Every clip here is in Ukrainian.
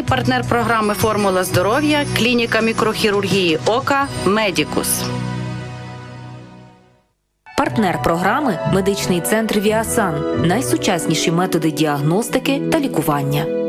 Генеральний партнер програми Формула здоров'я клініка мікрохірургії Ока Медікус. Партнер програми медичний центр Віасан. Найсучасніші методи діагностики та лікування.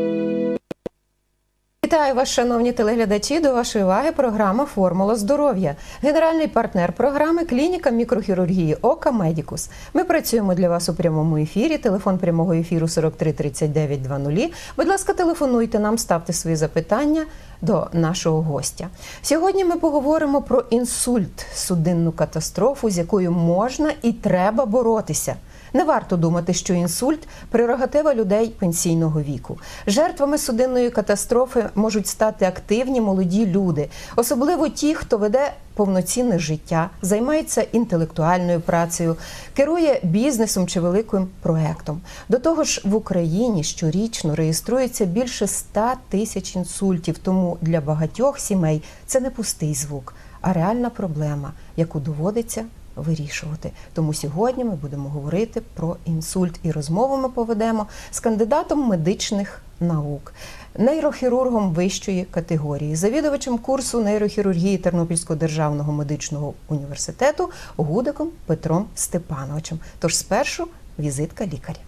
Вітаю вас, шановні телеглядачі. До вашої уваги програма Формула здоров'я. Генеральний партнер програми клініка мікрохірургії Ока Медікус. Ми працюємо для вас у прямому ефірі. Телефон прямого ефіру 43 39 00. Будь ласка, телефонуйте нам, ставте свої запитання до нашого гостя. Сьогодні ми поговоримо про інсульт, судинну катастрофу, з якою можна і треба боротися. Не варто думати, що інсульт прерогатива людей пенсійного віку. Жертвами судинної катастрофи можуть стати активні молоді люди, особливо ті, хто веде повноцінне життя, займається інтелектуальною працею, керує бізнесом чи великим проектом. До того ж, в Україні щорічно реєструється більше 100 тисяч інсультів. Тому для багатьох сімей це не пустий звук, а реальна проблема, яку доводиться вирішувати. Тому сьогодні ми будемо говорити про інсульт і розмову ми поведемо з кандидатом медичних наук, нейрохірургом вищої категорії, завідувачем курсу нейрохірургії Тернопільського державного медичного університету Гудиком Петром Степановичем. Тож спершу візитка лікаря.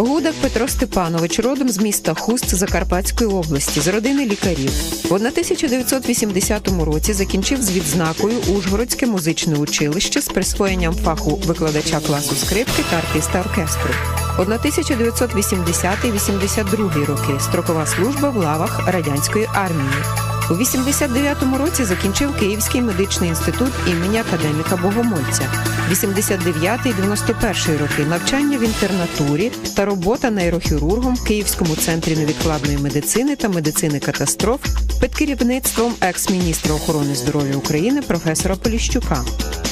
Гудак Петро Степанович родом з міста Хуст Закарпатської області з родини лікарів. В 1980 році закінчив з відзнакою Ужгородське музичне училище з присвоєнням фаху викладача класу скрипки та артиста оркестру. 1980-82 роки строкова служба в лавах радянської армії. У 89-му році закінчив Київський медичний інститут імені академіка Богомольця. 89-91 роки навчання в інтернатурі та робота нейрохірургом в Київському центрі невідкладної медицини та медицини катастроф під керівництвом екс-міністра охорони здоров'я України професора Поліщука.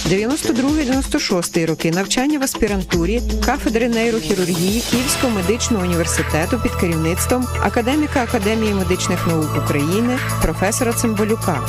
92-96 роки навчання в аспірантурі кафедри нейрохірургії Київського медичного університету під керівництвом академіка Академії медичних наук України професора Цимбалюка.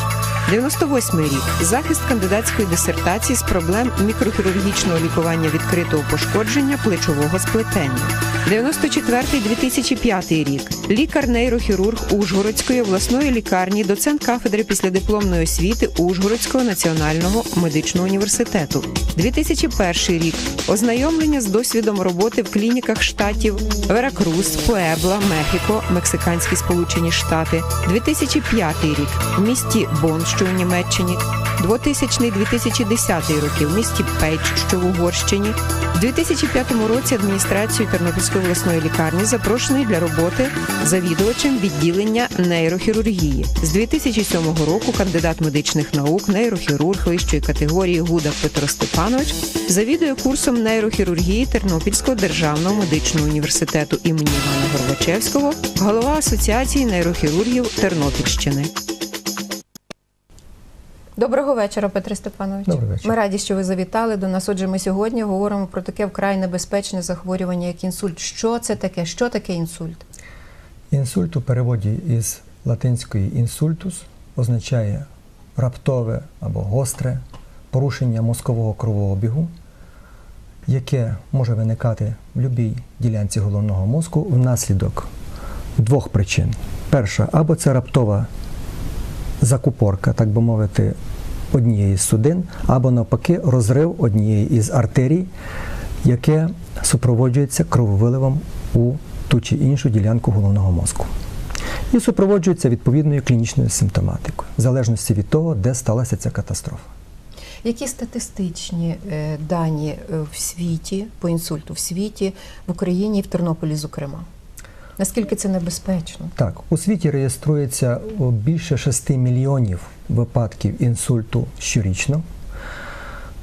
98 рік захист кандидатської дисертації з проблем мікрохірургічного лікування відкритого пошкодження плечового сплетення. 94-2005 рік лікар-нейрохірург Ужгородської обласної лікарні, доцент кафедри післядипломної освіти Ужгородського національного медичного університету. 2001 рік ознайомлення з досвідом роботи в клініках штатів Веракрус, Пуебла, Мехіко, Мексиканські Сполучені Штати. 2005 рік в місті Бон, що у Німеччині. 2000-2010 роки в місті Пейдж, що в Угорщині. У 2005 році адміністрацію Тернопільської обласної лікарні запрошений для роботи завідувачем відділення нейрохірургії. З 2007 року кандидат медичних наук, нейрохірург вищої категорії Гудак Петро Степанович завідує курсом нейрохірургії Тернопільського державного медичного університету імені Івана Горбачевського, голова Асоціації нейрохірургів Тернопільщини. Доброго вечора, Петре Степанович. Добрий вечір. Ми раді, що ви завітали до нас. Отже, ми сьогодні говоримо про таке вкрай небезпечне захворювання, як інсульт. Що це таке? Що таке інсульт? Інсульт у переводі із латинської інсультус означає раптове або гостре порушення мозкового кровообігу, яке може виникати в будь-якій ділянці головного мозку внаслідок двох причин. Перша, або це раптова закупорка, так би мовити, однієї з судин, або навпаки розрив однієї із артерій, яке супроводжується крововиливом у ту чи іншу ділянку головного мозку. І супроводжується відповідною клінічною симптоматикою, в залежності від того, де сталася ця катастрофа. Які статистичні е, дані е, в світі по інсульту в світі, в Україні і в Тернополі, зокрема? Наскільки це небезпечно? Так, у світі реєструється більше 6 мільйонів випадків інсульту щорічно.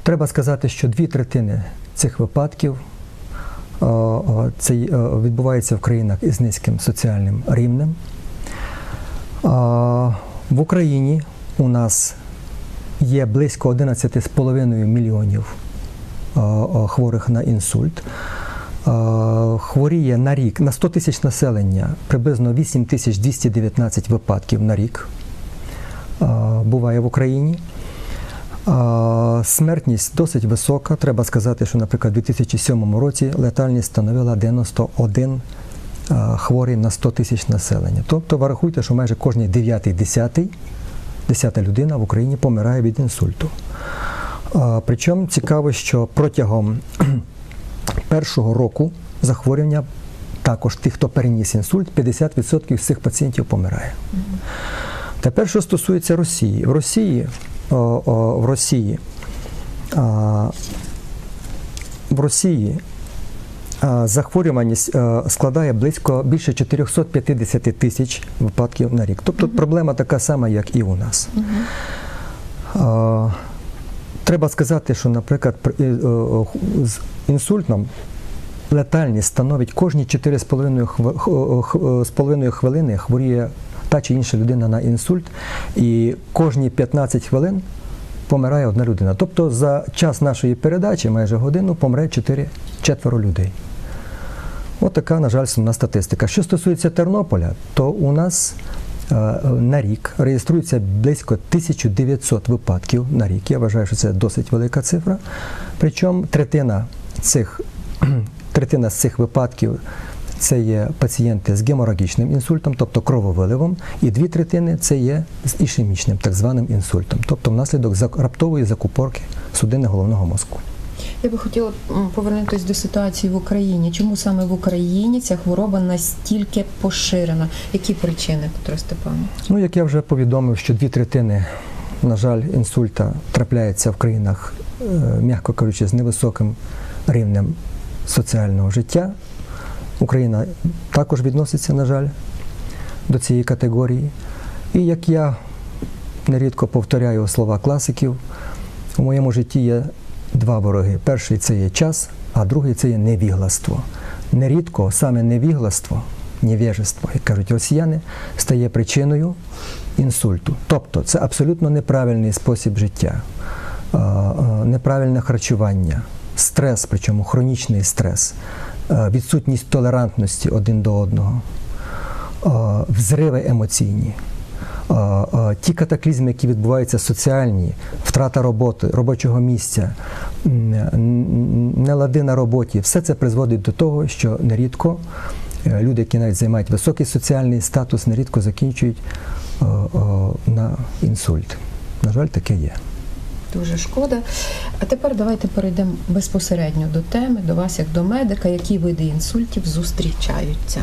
Треба сказати, що дві третини цих випадків е, е, це е, відбувається в країнах із низьким соціальним рівнем. В Україні у нас є близько 11,5 мільйонів е, е, хворих на інсульт. Е, Хворіє на рік на 100 тисяч населення приблизно 8219 випадків на рік е, буває в Україні. Смертність досить висока. Треба сказати, що, наприклад, у 2007 році летальність становила 91 хворий на 100 тисяч населення. Тобто, ви рахуйте, що майже кожний 9-10 10 людина в Україні помирає від інсульту. Причому цікаво, що протягом першого року захворювання також тих, хто переніс інсульт, 50% всіх пацієнтів помирає. Тепер, що стосується Росії. В Росії, о, о, в Росії, а, в Росії а, захворюваність а, складає близько більше 450 тисяч випадків на рік. Тобто проблема така сама, як і у нас. А, Треба сказати, що, наприклад, при- е, е, з інсультом летальність становить кожні 4,5 хв- х- х- з половиною хвилини хворіє та чи інша людина на інсульт, і кожні 15 хвилин помирає одна людина. Тобто за час нашої передачі, майже годину, помре 4 четверо людей. От така, на жаль, сумна статистика. Що стосується Тернополя, то у нас е, на рік реєструється близько 1900 випадків на рік. Я вважаю, що це досить велика цифра. Причому третина цих, третина з цих випадків це є пацієнти з геморагічним інсультом, тобто крововиливом, і дві третини це є з ішемічним, так званим інсультом, тобто внаслідок раптової закупорки судини головного мозку. Я би хотіла повернутися до ситуації в Україні. Чому саме в Україні ця хвороба настільки поширена? Які причини, Петро Степанович? Ну, як я вже повідомив, що дві третини, на жаль, інсульта трапляється в країнах, е, м'яко кажучи, з невисоким рівнем соціального життя. Україна також відноситься, на жаль, до цієї категорії. І як я нерідко повторяю слова класиків, у моєму житті є два вороги. Перший це є час, а другий це є невігластво. Нерідко саме невігластво, невежество, як кажуть росіяни, стає причиною інсульту. Тобто це абсолютно неправильний спосіб життя, неправильне харчування, стрес, причому хронічний стрес, відсутність толерантності один до одного, взриви емоційні. Ті катаклізми, які відбуваються соціальні, втрата роботи, робочого місця, нелади на роботі, все це призводить до того, що нерідко е, люди, які навіть займають високий соціальний статус, нерідко закінчують е, е, на інсульт. На жаль, таке є. Дуже шкода. А тепер давайте перейдемо безпосередньо до теми, до вас як до медика, які види інсультів зустрічаються.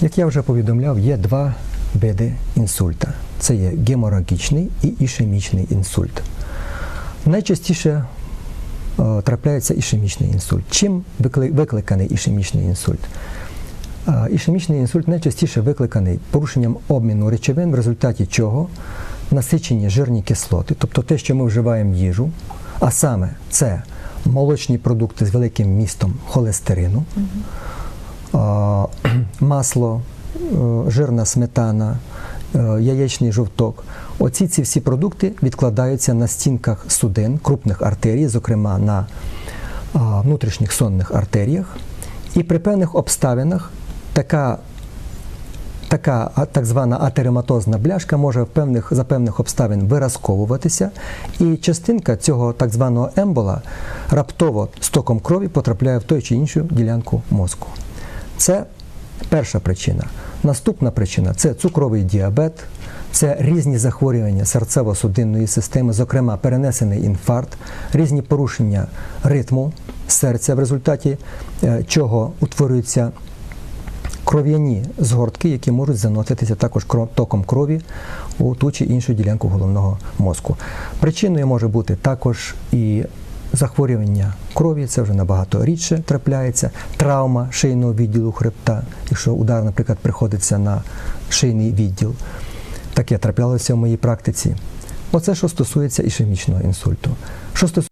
Як я вже повідомляв, є два види інсульта. Це є геморагічний і ішемічний інсульт. Найчастіше е, трапляється ішемічний інсульт. Чим викликаний ішемічний інсульт? Е, Ішемічний інсульт найчастіше викликаний порушенням обміну речовин, в результаті чого насичені жирні кислоти, тобто те, що ми вживаємо їжу, а саме це молочні продукти з великим містом холестерину, а, масло, е, жирна сметана, е, яєчний жовток. Оці ці всі продукти відкладаються на стінках судин, крупних артерій, зокрема на внутрішніх сонних артеріях. І при певних обставинах така, така так звана атерематозна бляшка може в певних, за певних обставин виразковуватися, і частинка цього так званого ембола раптово з током крові потрапляє в той чи іншу ділянку мозку. Це перша причина. Наступна причина це цукровий діабет, це різні захворювання серцево-судинної системи, зокрема перенесений інфаркт, різні порушення ритму серця, в результаті е, чого утворюються кров'яні згортки, які можуть заноситися також током крові у ту чи іншу ділянку головного мозку. Причиною може бути також і захворювання крові, це вже набагато рідше трапляється, травма шийного відділу хребта, якщо удар, наприклад, приходиться на шийний відділ. Таке траплялося в моїй практиці. Оце що стосується ішемічного інсульту. Що стосується